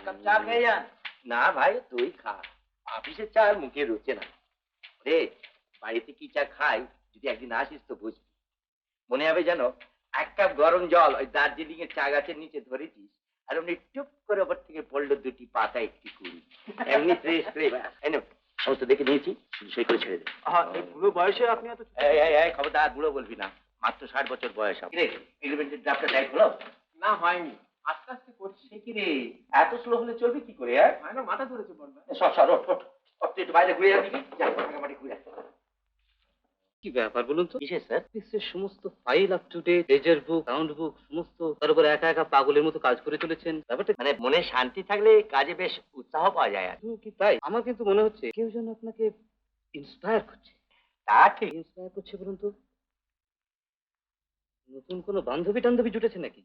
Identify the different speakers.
Speaker 1: এক কাপ চা খেয়ে যান।
Speaker 2: না ভাই তুই খা। অফিসের চা আর মুখে রুচে না। রে বাড়িতে কি চা খাই? যদি একদিন আসিস তো বুঝবি। মনে হবে যেন এক কাপ গরম জল ওই দার্জিলিং এর চা গাছের নিচে ধরেছিস আর অমনি টুপ করে ওপর থেকে পড়ল দুটি পাতা একটি কুড়ি। এমনি ফ্রেশ ফ্রেশ সমস্ত দেখে নিয়েছি সই করে ছেড়ে দে।
Speaker 1: বুড়ো বয়সে আপনি এত
Speaker 2: এই এই এই খবরদার বুড়ো বলবি না। মাত্র ষাট বছর বয়স এলিমেন্টের ড্রাফটটা টাইপ হলো?
Speaker 1: না হয়নি। আস্তে আস্তে করছি
Speaker 2: সে কি রে এত স্লো হলে চলবে কি করে হ্যাঁ?
Speaker 1: হয় না। মাথা ধরেছে বলবে
Speaker 2: সব তুই একটু বাইরে ঘুরে যাবি যা ফাঁকামাটি ঘুরে
Speaker 3: কি ব্যাপার বলুন তো?
Speaker 2: কিসের স্যার?
Speaker 3: অফিসের সমস্ত file up to date ledger book count book সমস্ত তার উপর একা একা পাগলের মতো কাজ করে চলেছেন। ব্যাপারটা
Speaker 2: মানে মনে শান্তি থাকলে কাজে বেশ উৎসাহ পাওয়া যায় আর
Speaker 3: কি। তাই? আমার কিন্তু মনে হচ্ছে কেউ যেন আপনাকে ইন্সপায়ার করছে।
Speaker 2: তা ঠিক।
Speaker 3: ইন্সপায়ার করছে বলুন তো? নতুন কোনো বান্ধবী টান্ধবী জুটেছে নাকি?